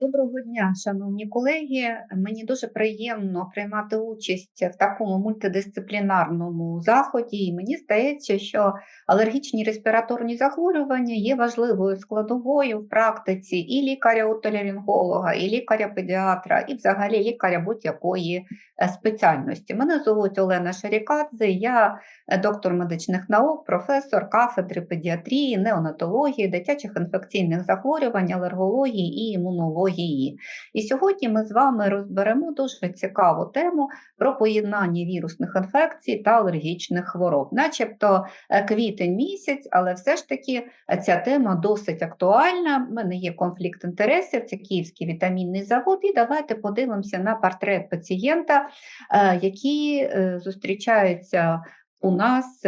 Доброго дня, шановні колеги. Мені дуже приємно приймати участь в такому мультидисциплінарному заході. І мені здається, що алергічні респіраторні захворювання є важливою складовою в практиці і лікаря-отолеринголога, і лікаря-педіатра, і взагалі лікаря будь-якої е, спеціальності. Мене звуть Олена Шарікадзе, я е, доктор медичних наук, професор кафедри педіатрії, неонатології, дитячих інфекційних захворювань, алергології і імунології імунології. І сьогодні ми з вами розберемо дуже цікаву тему про поєднання вірусних інфекцій та алергічних хвороб, начебто е, квітень місяць, але все ж таки е, ця тема досить актуальна. У мене є конфлікт інтересів, це Київський вітамінний завод. І давайте подивимося на портрет пацієнта, е, який зустрічається у нас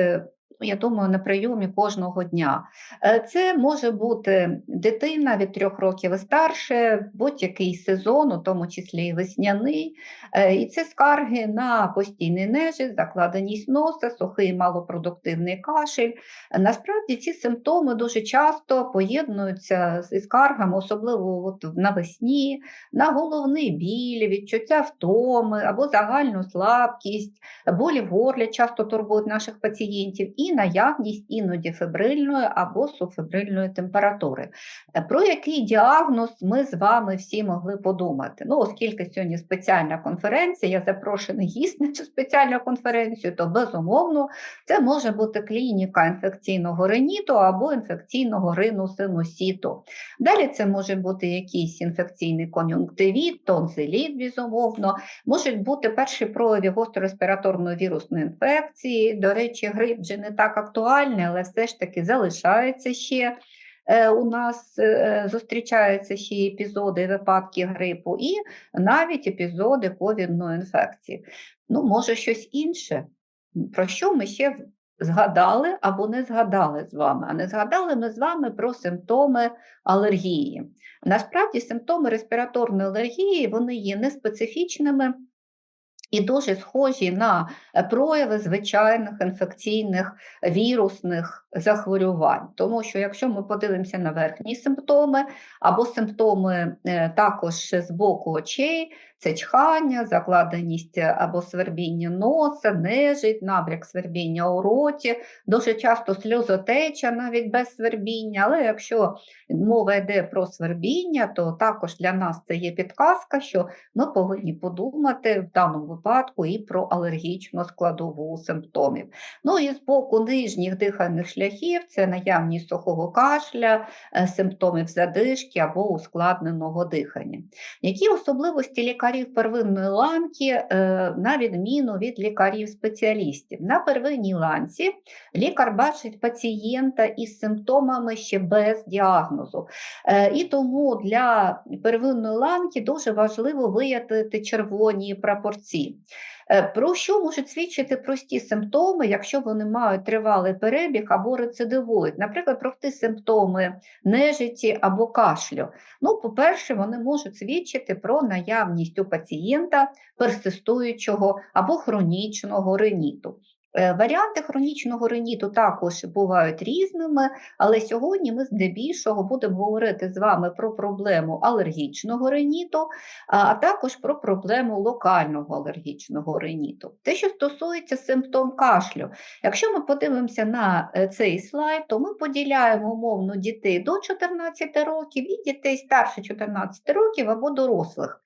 я думаю, на прийомі кожного дня. Е, це може бути дитина від трьох років і старше, будь-який сезон, у тому числі і весняний. Е, і це скарги на постійний нежить, закладеність носа, сухий малопродуктивний кашель. Насправді ці симптоми дуже часто поєднуються зі скаргами, особливо от навесні, на головний біль, відчуття втоми або загальну слабкість, болі в горлі часто турбують наших пацієнтів. І наявність іноді фебрильної або суфебрильної температури. Е, про який діагноз ми з вами всі могли подумати? Ну, Оскільки сьогодні спеціальна конференція, я запрошений гість на цю спеціальну конференцію, то безумовно це може бути клініка інфекційного риніту або інфекційного рину синусіту. Далі це може бути якийсь інфекційний кон'юнктивіт, тонзиліт, безумовно, можуть бути перші прояви гострореспіраторної вірусної інфекції. До речі, грип не так актуальне, але все ж таки залишається ще. Е, у нас е, зустрічаються ще епізоди, випадки грипу, і навіть епізоди ковідної інфекції. Ну, може, щось інше, про що ми ще згадали або не згадали з вами, а не згадали ми з вами про симптоми алергії. Насправді, симптоми респіраторної алергії вони є неспецифічними і дуже схожі на е, прояви звичайних інфекційних вірусних захворювань. Тому що, якщо ми подивимося на верхні симптоми або симптоми е, також з боку очей, це чхання, закладеність е, або свербіння носа, нежить, набряк свербіння у роті, дуже часто сльозотеча навіть без свербіння. Але якщо мова йде про свербіння, то також для нас це є підказка, що ми повинні подумати в даному випадку і про алергічну складову симптомів. Ну і з боку нижніх дихальних шляхів це наявність сухого кашля, е, симптомів задишки або ускладненого дихання. Які особливості лікарів? первинної ланки, е, на відміну від лікарів-спеціалістів. На первинній ланці лікар бачить пацієнта із симптомами ще без діагнозу. Е, і тому для первинної ланки дуже важливо виявити червоні прапорці. Е, про що можуть свідчити прості симптоми, якщо вони мають тривалий перебіг або рецидивують, наприклад, прості симптоми нежиті або кашлю. Ну, По-перше, вони можуть свідчити про наявність у пацієнта персистуючого або хронічного риніту. Е, варіанти хронічного риніту також бувають різними, але сьогодні ми здебільшого будемо говорити з вами про проблему алергічного риніту, а також про проблему локального алергічного риніту. Те, що стосується симптом кашлю, якщо ми подивимося на е, цей слайд, то ми поділяємо умовно дітей до 14 років і дітей старше 14 років або дорослих.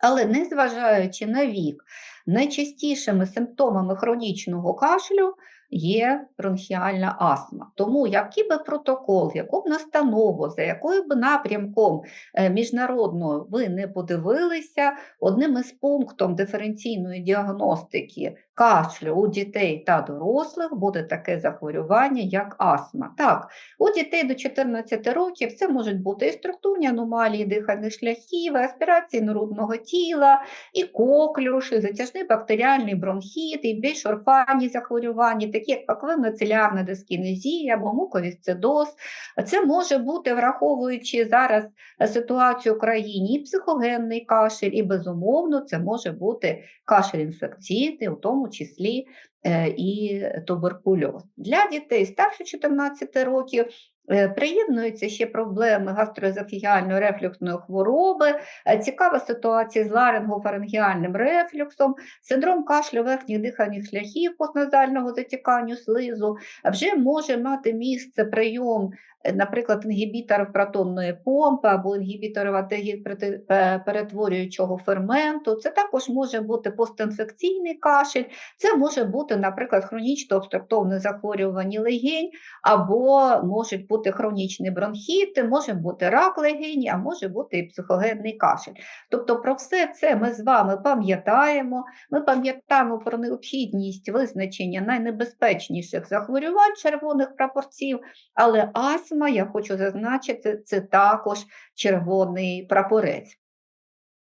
Але незважаючи на вік, найчастішими симптомами хронічного кашлю є бронхіальна астма. Тому який би протокол, яку б настанову, за якою б напрямком е, міжнародною ви не подивилися, одним із пунктом диференційної діагностики кашлю у дітей та дорослих буде таке захворювання, як астма. Так, у дітей до 14 років це можуть бути і структурні аномалії дихальних шляхів, і аспірації народного тіла, і коклюш, і затяжний бактеріальний бронхіт, і більш орфанні захворювання, такі як паквиноцелярна дискінезія або муковісцидоз. Це може бути, враховуючи зараз ситуацію в країні, і психогенний кашель, і безумовно, це може бути кашель інфекційний, у тому числі е, і туберкульоз. Для дітей старше 14 років приєднуються ще проблеми гастроезофігіальної рефлюксної хвороби, е, цікава ситуація з ларингофарингіальним рефлюксом, синдром кашлю верхніх дихальних шляхів постназального затікання слизу, вже може мати місце прийом Е, наприклад, інгібіторів протонної помпи або інгібіторів перетворюючого ферменту. Це також може бути постінфекційний кашель, це може бути, наприклад, хронічно обструктовне захворювання легень, або можуть бути хронічний бронхіт, може бути рак легені, а може бути і психогенний кашель. Тобто про все це ми з вами пам'ятаємо. Ми пам'ятаємо про необхідність визначення найнебезпечніших захворювань червоних прапорців, але астма, я хочу зазначити, це також червоний прапорець.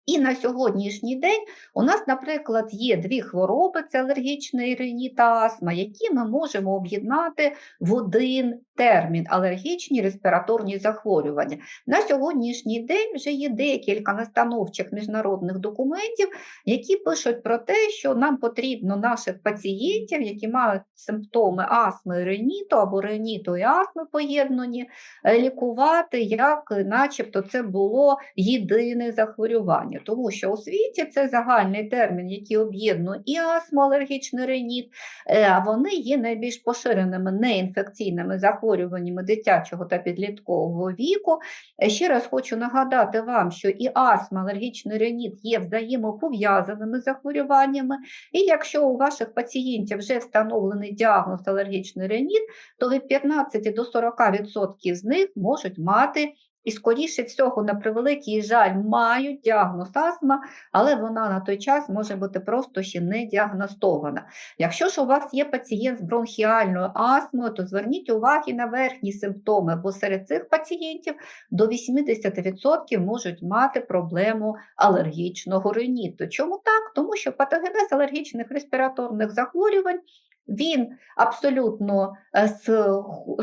І на сьогоднішній день у нас, наприклад, є дві хвороби: це алергічний риній та астма, які ми можемо об'єднати в один термін алергічні респіраторні захворювання. На сьогоднішній день вже є декілька настановчих міжнародних документів, які пишуть про те, що нам потрібно наших пацієнтів, які мають симптоми астми реніту або реніту і астми поєднані, е, лікувати, як начебто це було єдине захворювання. Тому що у світі це загальний термін, який об'єднує і астму, алергічний реніт, е, вони є найбільш поширеними неінфекційними захворюваннями захворюваннями дитячого та підліткового віку. Е, ще раз хочу нагадати вам, що і астма, алергічний реніт є взаємопов'язаними захворюваннями, і якщо у ваших пацієнтів вже встановлений діагноз алергічний реніт, то від 15 до 40% з них можуть мати і, скоріше всього, на превеликий жаль, мають діагноз астма, але вона на той час може бути просто ще не діагностована. Якщо ж у вас є пацієнт з бронхіальною астмою, то зверніть увагу на верхні симптоми, бо серед цих пацієнтів до 80% можуть мати проблему алергічного риніту. Чому так? Тому що патогенез алергічних респіраторних захворювань він абсолютно е,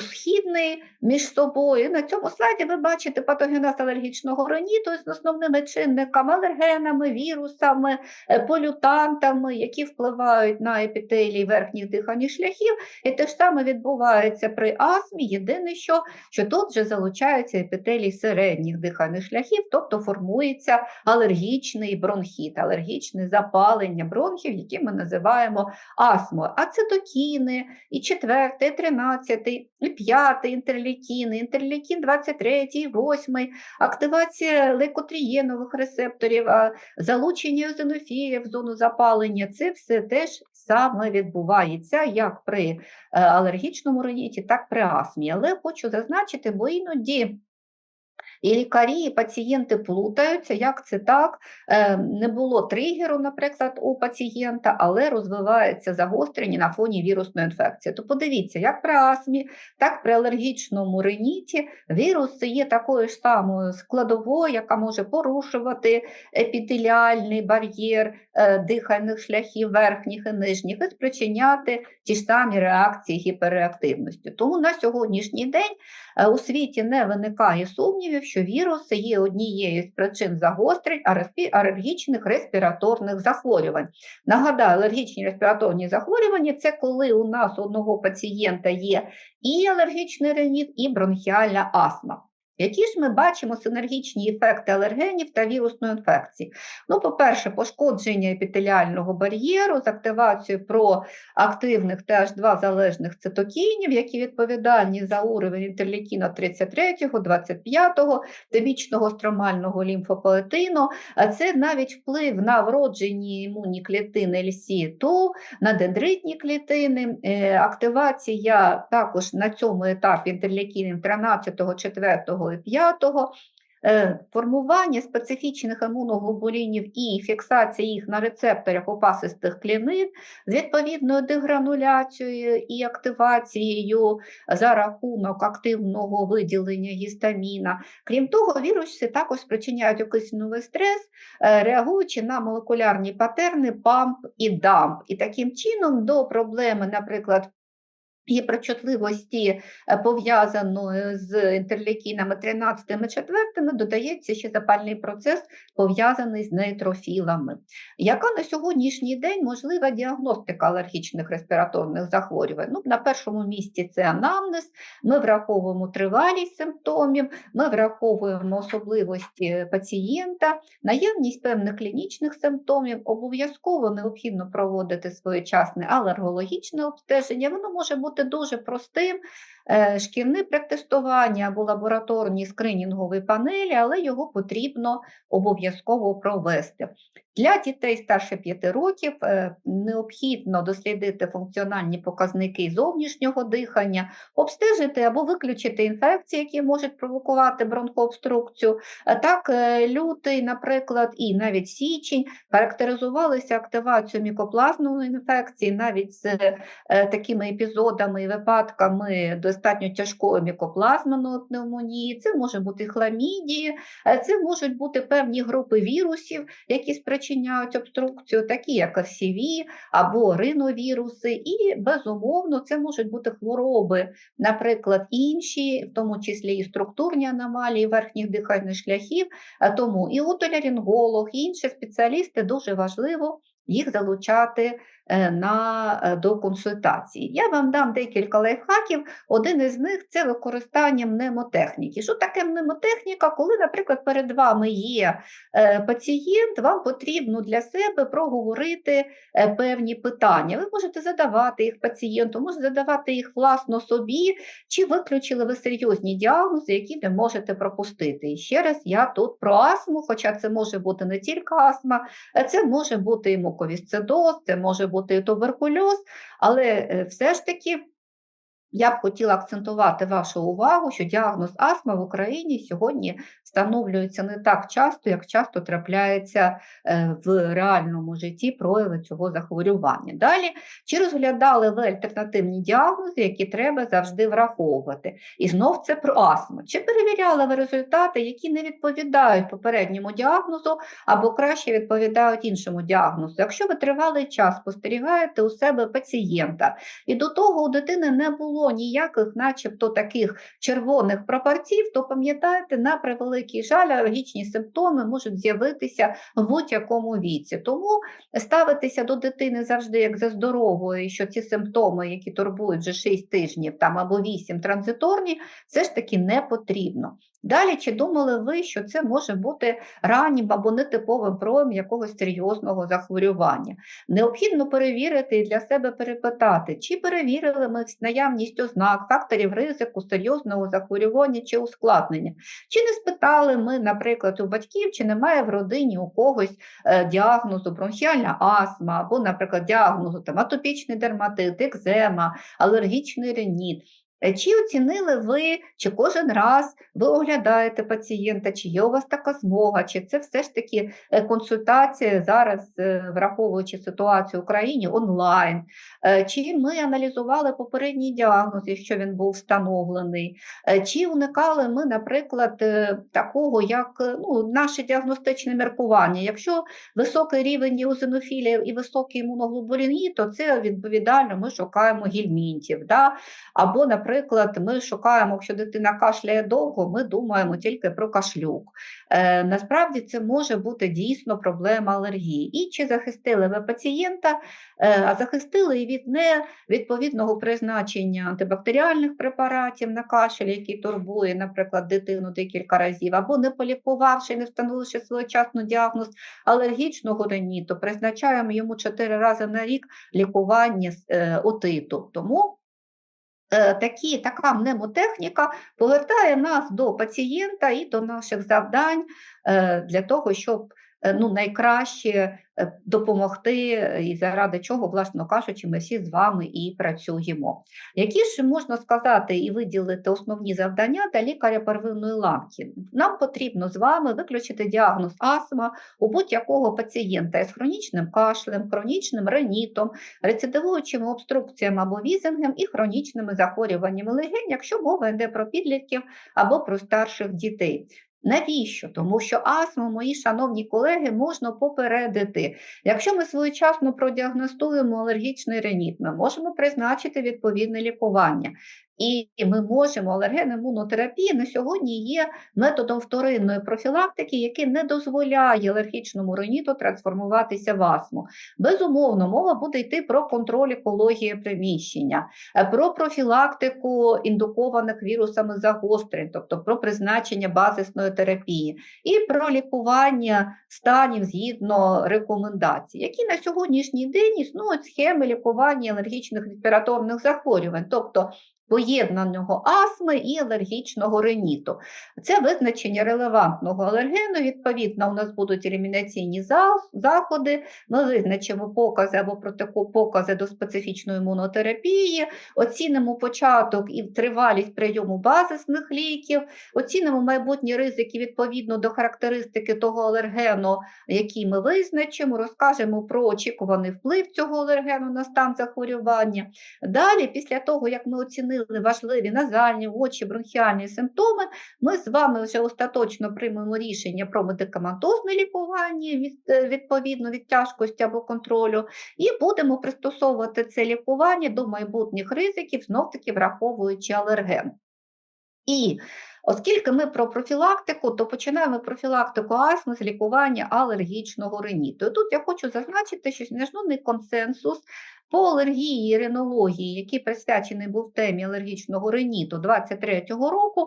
східний між собою. На цьому слайді ви бачите патогенез алергічного роніту з основними чинниками, алергенами, вірусами, е, полютантами, які впливають на епітелії верхніх дихальних шляхів. І те ж саме відбувається при астмі. Єдине, що що тут вже залучаються епітелії середніх дихальних шляхів, тобто формується алергічний бронхіт, алергічне запалення бронхів, які ми називаємо астмою. А це цитокіни, і четвертий, і тринадцятий, і п'ятий інтерлікіни, інтерлікін 23, 8, активація лейкотрієнових рецепторів, залучення озонофілів в зону запалення. Це все теж саме відбувається як при е, алергічному реніті, так і при астмі. Але хочу зазначити, бо іноді. І лікарі, і пацієнти плутаються, як це так, е, не було тригеру, наприклад, у пацієнта, але розвивається загострення на фоні вірусної інфекції. То подивіться, як при астмі, так при алергічному реніті вірус є такою ж самою складовою, яка може порушувати епітеліальний бар'єр е, дихальних шляхів верхніх і нижніх, і спричиняти ті ж самі реакції гіперреактивності. Тому на сьогоднішній день е, у світі не виникає сумнівів що вірус є однією з причин загострень алергічних респіраторних захворювань. Нагадаю, алергічні респіраторні захворювання це коли у нас у одного пацієнта є і алергічний реніт, і бронхіальна астма. Які ж ми бачимо синергічні ефекти алергенів та вірусної інфекції? Ну, По-перше, пошкодження епітеліального бар'єру з активацією проактивних TH2 залежних цитокінів, які відповідальні за уровень інтерлікіна 33, 25, тибічного стромального лімфопоетину. Це навіть вплив на вроджені імунні клітини LC2, на дендритні клітини, е, активація також на цьому етапі інтерлікінів 13, 4 і 5, е, формування специфічних імуноглобулінів і фіксація їх на рецепторах опасистих клінин з відповідною дегрануляцією і активацією за рахунок активного виділення гістаміна. Крім того, віруси також спричиняють окислений стрес, е, реагуючи на молекулярні патерни PAMP і DAMP. І таким чином до проблеми, наприклад, гіперчутливості, е, пов'язаної з інтерлейкінами 13 і 4, додається ще запальний процес, пов'язаний з нейтрофілами. Яка на сьогоднішній день можлива діагностика алергічних респіраторних захворювань? Ну, На першому місці це анамнез, ми враховуємо тривалість симптомів, ми враховуємо особливості пацієнта, наявність певних клінічних симптомів, обов'язково необхідно проводити своєчасне алергологічне обстеження, воно може бути бути дуже простим. Е, шкільне предтестування або лабораторні скринінгові панелі, але його потрібно обов'язково провести. Для дітей старше 5 років е, необхідно дослідити функціональні показники зовнішнього дихання, обстежити або виключити інфекції, які можуть провокувати бронхообструкцію. Е, так, лютий, наприклад, і навіть січень характеризувалися активацією мікоплазмової інфекції, навіть з такими епізодами і випадками достатньо тяжкої мікоплазманої пневмонії, це може бути хламідії, е, це можуть бути певні групи вірусів, які спричиняють обструкцію, такі як РСВ або риновіруси, і, безумовно, це можуть бути хвороби, наприклад, інші, в тому числі і структурні аномалії верхніх дихальних шляхів, тому і отоляринголог, і інші спеціалісти дуже важливо їх залучати на, е, до консультації. Я вам дам декілька лайфхаків. Один із них це використання мнемотехніки. Що таке мнемотехніка? Коли, наприклад, перед вами є е, пацієнт, вам потрібно для себе проговорити певні питання. Ви можете задавати їх пацієнту, можете задавати їх власно собі, чи виключили ви серйозні діагнози, які не можете пропустити. І ще раз, я тут про астму, хоча це може бути не тільки астма, це може бути і муковісцидоз, це може бути туберкульоз, але е, все ж таки я б хотіла акцентувати вашу увагу, що діагноз астма в Україні сьогодні встановлюється не так часто, як часто трапляється е, в реальному житті прояви цього захворювання. Далі, чи розглядали ви альтернативні діагнози, які треба завжди враховувати? І знов це про астму. Чи перевіряли ви результати, які не відповідають попередньому діагнозу або краще відповідають іншому діагнозу? Якщо ви тривалий час спостерігаєте у себе пацієнта, і до того у дитини не було ніяких, начебто, таких червоних прапорців, то пам'ятайте, на превеликий жаль, алергічні симптоми можуть з'явитися в будь-якому віці. Тому ставитися до дитини завжди як за здоровою, що ці симптоми, які турбують вже 6 тижнів там або 8 транзиторні, все ж таки не потрібно. Далі, чи думали ви, що це може бути раннім або нетиповим проявом якогось серйозного захворювання? Необхідно перевірити і для себе перепитати, чи перевірили ми наявність ознак, факторів ризику, серйозного захворювання чи ускладнення, чи не спитали ми, наприклад, у батьків, чи немає в родині у когось е, діагнозу бронхіальна астма, або, наприклад, діагнозу там, атопічний дерматит, екзема, алергічний реніт. Е, чи оцінили ви, чи кожен раз ви оглядаєте пацієнта, чи є у вас така змога, чи це все ж таки е, консультація зараз, е, враховуючи ситуацію в Україні онлайн, чи ми аналізували попередній діагноз, якщо він був встановлений, чи уникали ми, наприклад, такого, як ну, наше діагностичне міркування. Якщо високий рівень іозинофілії і високий імуноглобулін, то це відповідально ми шукаємо гельмінтів. Да? Або, наприклад, наприклад, ми шукаємо, якщо дитина кашляє довго, ми думаємо тільки про кашлюк. Е, Насправді це може бути дійсно проблема алергії. І чи захистили ви пацієнта, е, а захистили і від невідповідного призначення антибактеріальних препаратів на кашель, який турбує, наприклад, дитину декілька разів, або не полікувавши, не встановивши своєчасно діагноз алергічного реніту, призначаємо йому 4 рази на рік лікування е, отиту. Тому такі, така мнемотехніка повертає нас до пацієнта і до наших завдань е, для того, щоб Е, ну, найкраще е, допомогти, і заради чого, власно кажучи, ми всі з вами і працюємо. Які ж можна сказати і виділити основні завдання для лікаря первинної ланки? Нам потрібно з вами виключити діагноз астма у будь-якого пацієнта із хронічним кашлем, хронічним ренітом, рецидивуючими обструкціями або візингем і хронічними захворюваннями легень, якщо мова йде про підлітків або про старших дітей. Навіщо? Тому що астму, мої шановні колеги, можна попередити. Якщо ми своєчасно продіагностуємо алергічний реніт, ми можемо призначити відповідне лікування. І ми можемо алерген імунотерапії на сьогодні є методом вторинної профілактики, який не дозволяє алергічному риніту трансформуватися в астму. Безумовно, мова буде йти про контроль екології приміщення, е, про профілактику індукованих вірусами загострень, тобто про призначення базисної терапії, і про лікування станів згідно рекомендацій, які на сьогоднішній день існують схеми лікування алергічних респіраторних захворювань. тобто поєднаного астми і алергічного риніту. Це визначення релевантного алергену. Відповідно, у нас будуть елімінаційні заходи, ми визначимо покази або протипокази до специфічної імунотерапії, оцінимо початок і тривалість прийому базисних ліків, оцінимо майбутні ризики відповідно до характеристики того алергену, який ми визначимо, розкажемо про очікуваний вплив цього алергену на стан захворювання. Далі, після того, як ми оцінили, оцінили важливі назальні, очі, бронхіальні симптоми, ми з вами вже остаточно приймемо рішення про медикаментозне лікування е, відповідно від тяжкості або контролю, і будемо пристосовувати це лікування до майбутніх ризиків, знов-таки враховуючи алерген. І Оскільки ми про профілактику, то починаємо профілактику астми з лікування алергічного риніту. І Тут я хочу зазначити, що міжнародний консенсус по алергії і ринології, який присвячений був темі алергічного риніту 23-го року,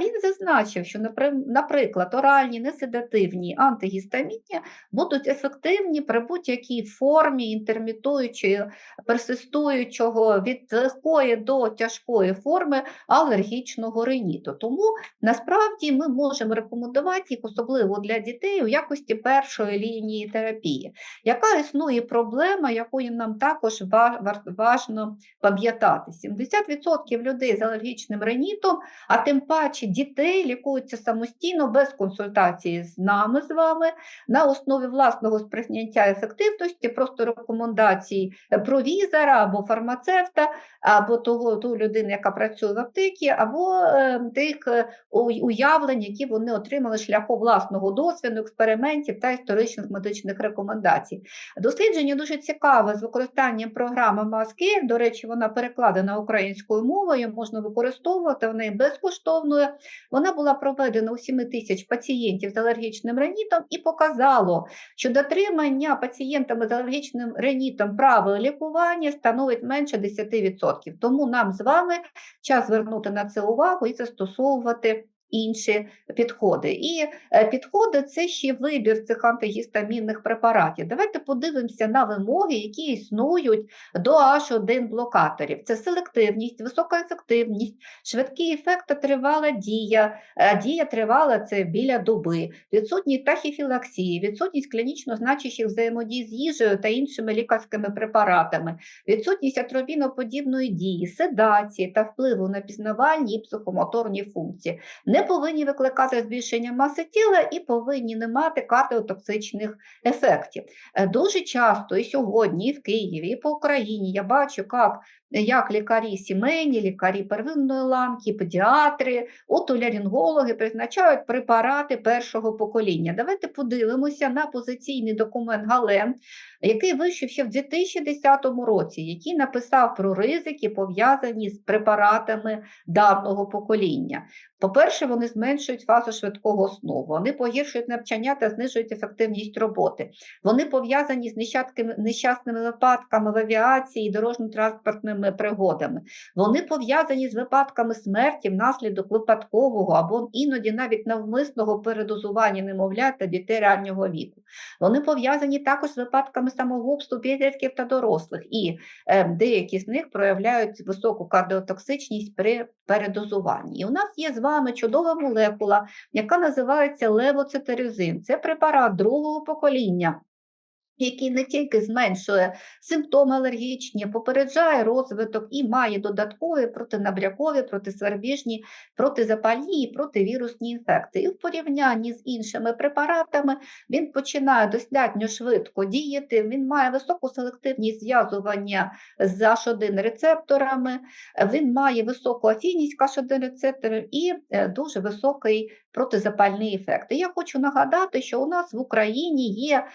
він зазначив, що, наприклад, оральні неседативні антигістамінні будуть ефективні при будь-якій формі інтермітуючої, персистуючого від легкої до тяжкої форми алергічного риніту. Тому насправді ми можемо рекомендувати їх, особливо для дітей, у якості першої лінії терапії, яка існує проблема, якою нам також важно пам'ятати. 70% людей з алергічним ренітом, а тим паче дітей лікуються самостійно без консультації з нами з вами на основі власного сприйняття ефективності, просто рекомендацій провізора або фармацевта, або того ту людини, яка працює в аптеці, або е, тих е, уявлень, які вони отримали шляхом власного досвіду, експериментів та історичних медичних рекомендацій. Дослідження дуже цікаве з використанням програми Маски. До речі, вона перекладена українською мовою, можна використовувати в неї безкоштовною. Вона була проведена у 7 тисяч пацієнтів з алергічним ренітом і показало, що дотримання пацієнтами з алергічним ренітом правил лікування становить менше 10%. Тому нам з вами час звернути на це увагу і застосовувати інші підходи. І е, підходи це ще вибір цих антигістамінних препаратів. Давайте подивимося на вимоги, які існують до H1 блокаторів. Це селективність, висока ефективність, швидкий ефект та тривала дія. Е, дія тривала це біля доби, відсутність тахіфілаксії, відсутність клінічно значущих взаємодій з їжею та іншими лікарськими препаратами, відсутність атропіноподібної дії, седації та впливу на пізнавальні і психомоторні функції. Не повинні викликати збільшення маси тіла і повинні не мати кардіотоксичних ефектів. Е, дуже часто і сьогодні, і в Києві, і по Україні я бачу, як як лікарі сімейні, лікарі первинної ланки, педіатри, отолярінгологи призначають препарати першого покоління. Давайте подивимося на позиційний документ Гален, який вийшов ще в 2010 році, який написав про ризики, пов'язані з препаратами давного покоління. По-перше, вони зменшують фазу швидкого сну, вони погіршують навчання та знижують ефективність роботи. Вони пов'язані з нещасними випадками в авіації і дорожньо-транспортними пригодами. Вони пов'язані з випадками смерті внаслідок випадкового або іноді навіть навмисного передозування немовлят та дітей раннього віку. Вони пов'язані також з випадками самогубства підлітків та дорослих, і е, деякі з них проявляють високу кардіотоксичність при передозуванні. І у нас є з вами чудова молекула, яка називається левоцитарюзин. Це препарат другого покоління. Який не тільки зменшує симптоми алергічні, попереджає розвиток і має додаткові протинабрякові, протисвербіжні, протизапальні і противірусні інфекції. І в порівнянні з іншими препаратами він починає достатньо швидко діяти, він має високу селективність зв'язування з H1 рецепторами, він має високу афінність H1 рецепторів і е, дуже високий протизапальний ефект. І я хочу нагадати, що у нас в Україні є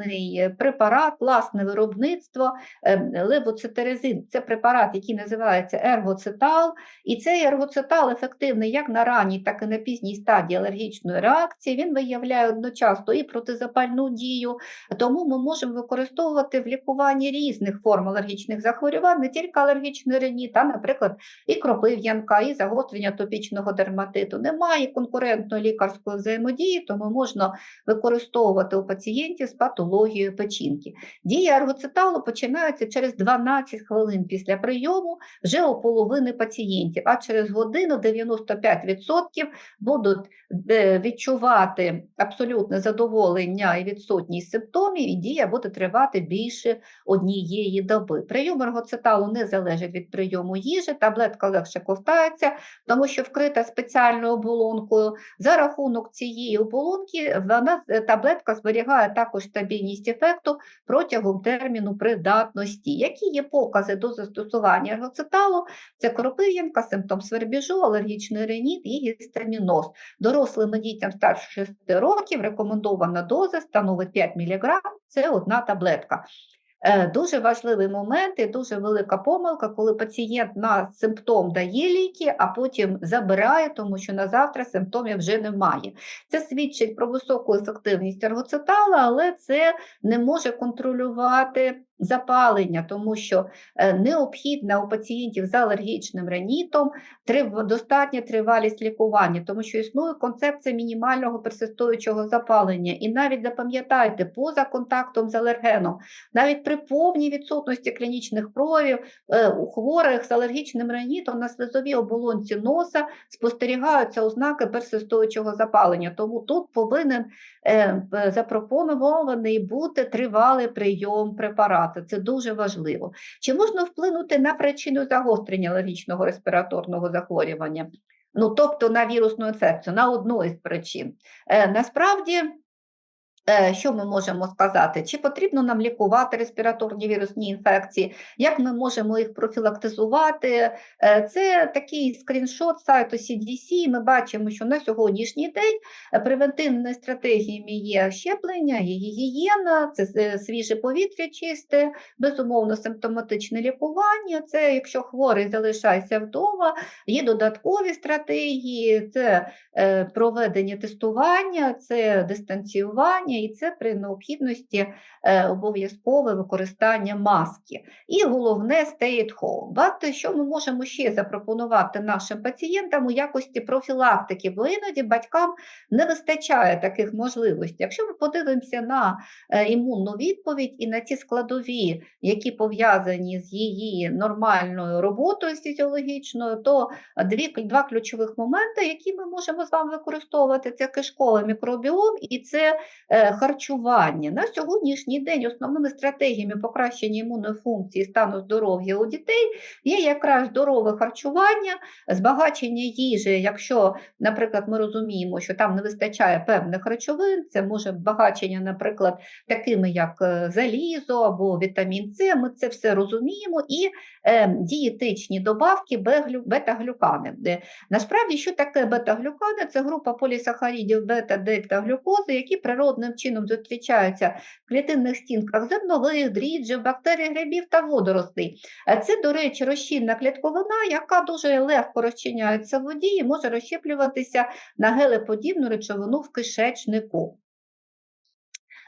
власний препарат, власне виробництво ем, левоцетерезин. Це препарат, який називається ергоцетал, і цей ергоцетал ефективний як на ранній, так і на пізній стадії алергічної реакції. Він виявляє одночасно і протизапальну дію, тому ми можемо використовувати в лікуванні різних форм алергічних захворювань, не тільки алергічний реніт, а, наприклад, і кропив'янка, і загострення топічного дерматиту. Немає конкурентної лікарської взаємодії, тому можна використовувати у пацієнтів з патологією печінки. Дія ергоциталу починається через 12 хвилин після прийому вже у половини пацієнтів, а через годину 95% будуть е, відчувати абсолютне задоволення і відсутність симптомів, і дія буде тривати більше однієї доби. Прийом ергоциталу не залежить від прийому їжі, таблетка легше ковтається, тому що вкрита спеціальною оболонкою оболонкою. За рахунок цієї оболонки вона е, таблетка зберігає також стабільність ефекту протягом терміну придатності. Які є покази до застосування ергоциталу? Це кропив'янка, симптом свербіжу, алергічний реніт і гістаміноз. Дорослим дітям старше 6 років рекомендована доза становить 5 мг, це одна таблетка. Е, дуже важливий момент і дуже велика помилка, коли пацієнт на симптом дає ліки, а потім забирає, тому що на завтра симптомів вже немає. Це свідчить про високу ефективність ергоцитала, але це не може контролювати запалення, тому що е, необхідна у пацієнтів з алергічним ренітом достатня тривалість лікування, тому що існує концепція мінімального персистуючого запалення. І навіть запам'ятайте, поза контактом з алергеном, навіть при повній відсутності клінічних проявів е, у хворих з алергічним ренітом на слизовій оболонці носа спостерігаються ознаки персистуючого запалення. Тому тут повинен е, запропонований бути тривалий прийом препарату препарати, це дуже важливо. Чи можна вплинути на причину загострення алергічного респіраторного захворювання? Ну, тобто на вірусну інфекцію, на одну із причин. Е, Насправді що ми можемо сказати? Чи потрібно нам лікувати респіраторні вірусні інфекції? Як ми можемо їх профілактизувати? Е, це такий скріншот сайту CDC. Ми бачимо, що на сьогоднішній день превентивними стратегіями є щеплення, є гігієна, це свіже повітря чисте, безумовно, симптоматичне лікування. Це якщо хворий залишається вдома, є додаткові стратегії, це е, проведення тестування, це дистанціювання і це при необхідності е, обов'язкове використання маски. І головне stay at home. Бачите, що ми можемо ще запропонувати нашим пацієнтам у якості профілактики, бо іноді батькам не вистачає таких можливостей. Якщо ми подивимося на е, імунну відповідь і на ті складові, які пов'язані з її нормальною роботою фізіологічною, то дві, два ключових моменти, які ми можемо з вами використовувати, це кишковий мікробіом і це е, харчування. На сьогоднішній день основними стратегіями покращення імунної функції стану здоров'я у дітей є якраз здорове харчування, збагачення їжі, якщо, наприклад, ми розуміємо, що там не вистачає певних речовин, це може збагачення, наприклад, такими як е, залізо або вітамін С, ми це все розуміємо, і е, дієтичні добавки бета-глюкани. Насправді, що таке бета-глюкани? Це група полісахарідів бета-дельта-глюкози, які природним чином зустрічаються в клітинних стінках зернових, дріджів, бактерій, грибів та водоростей. Е, це, до речі, розчинна клітковина, яка дуже легко розчиняється в воді і може розщеплюватися на гелеподібну речовину в кишечнику.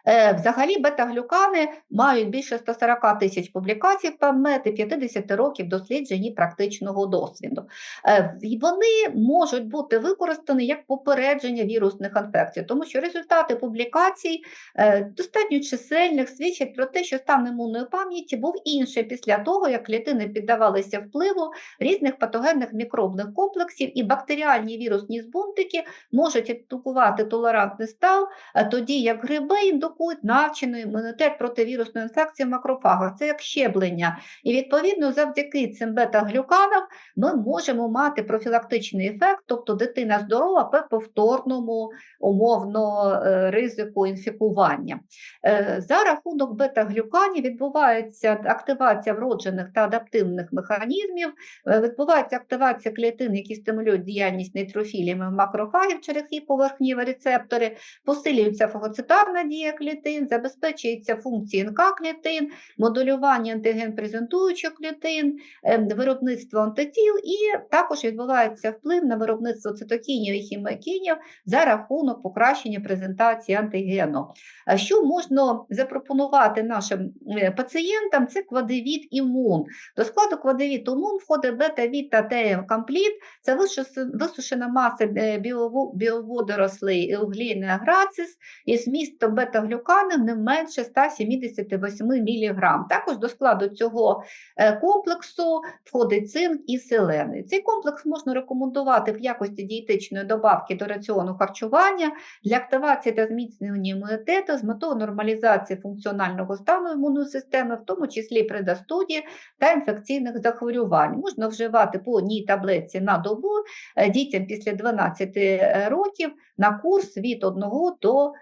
Е, взагалі, бета-глюкани мають більше 140 тисяч публікацій в PubMed і 50 років досліджень і практичного досвіду. Е, вони можуть бути використані як попередження вірусних інфекцій, тому що результати публікацій е, достатньо чисельних свідчать про те, що стан імунної пам'яті був інший після того, як клітини піддавалися впливу різних патогенних мікробних комплексів, і бактеріальні вірусні збунтики можуть індукувати толерантний став, тоді як гриби індукують продукують навчений імунітет проти вірусної інфекції в макрофагах. Це як щеплення. І відповідно завдяки цим бета-глюканам ми можемо мати профілактичний ефект, тобто дитина здорова при повторному умовно е, ризику інфікування. Е, За рахунок бета-глюканів відбувається активація вроджених та адаптивних механізмів, е, відбувається активація клітин, які стимулюють діяльність нейтрофіліями макрофагів через їх поверхневі рецептори, посилюється фагоцитарна дія клітин, забезпечується функції НК клітин, моделювання антиген-презентуючих клітин, е, виробництво антитіл, і також відбувається вплив на виробництво цитокінів і хімокінів за рахунок покращення презентації антигену. Що можна запропонувати нашим е, пацієнтам? Це квадевіт імун. До складу квадевіт імун входить бета-віт та ТМ компліт. Це висушена маса е, біово- біоводорослей еуглійна грацис із змістом бета-глюканів не менше 178 мг. Також до складу цього е, комплексу входить цинк і селени. Цей комплекс можна рекомендувати в якості дієтичної добавки до раціону харчування для активації та зміцнення імунітету з метою нормалізації функціонального стану імунної системи, в тому числі при застуді та інфекційних захворювань. Можна вживати по одній таблетці на добу е, дітям після 12 е, років на курс від 1 до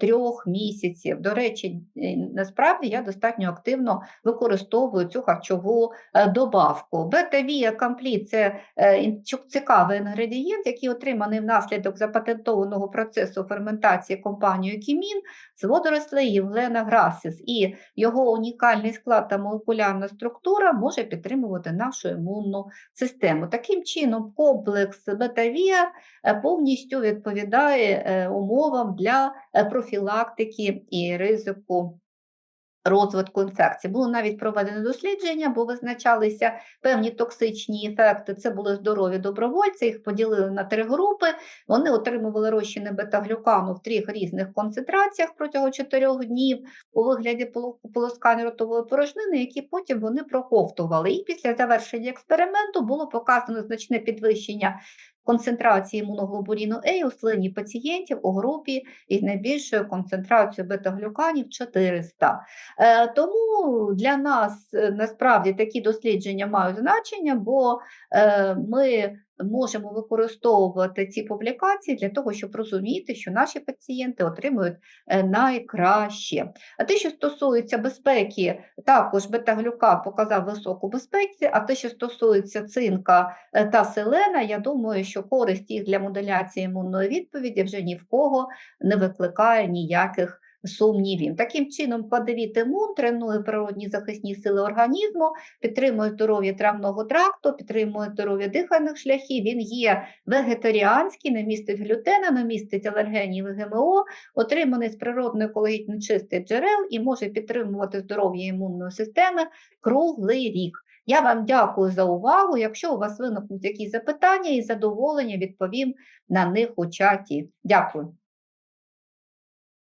трьох місяців. До речі, е, насправді я достатньо активно використовую цю харчову е, добавку. Бета-вія компліт це е, цікавий інгредієнт, який отриманий внаслідок запатентованого процесу ферментації компанією Кімін з водорослей Євглена грасис. І його унікальний склад та молекулярна структура може підтримувати нашу імунну систему. Таким чином, комплекс бета-вія е, повністю відповідає е, умовам для е, профілактики і ризику розвитку інфекції. Було навіть проведено дослідження, бо визначалися певні токсичні ефекти. Це були здорові добровольці, їх поділили на три групи. Вони отримували розчини бета-глюкану в трьох різних концентраціях протягом чотирьох днів у вигляді полоскань ротової порожнини, які потім вони проковтували. І після завершення експерименту було показано значне підвищення концентрації імуноглобуліну А у слині пацієнтів у групі із найбільшою концентрацією бета-глюканів 400. Е, Тому для нас е, насправді такі дослідження мають значення, бо е, ми можемо використовувати ці публікації для того, щоб розуміти, що наші пацієнти отримують е, найкраще. А те, що стосується безпеки, також бета-глюкан показав високу безпеку, а те, що стосується цинка е, та селена, я думаю, що користь їх для моделяції імунної відповіді вже ні в кого не викликає ніяких сумнівів. Таким чином, кладовіт імун тренує природні захисні сили організму, підтримує здоров'я травного тракту, підтримує здоров'я дихальних шляхів. Він є вегетаріанський, не містить глютена, не містить алергенів і ГМО, отриманий з природно екологічно чистих джерел і може підтримувати здоров'я імунної системи круглий рік. Я вам дякую за увагу. Якщо у вас виникнуть якісь запитання і задоволення, відповім на них у чаті. Дякую.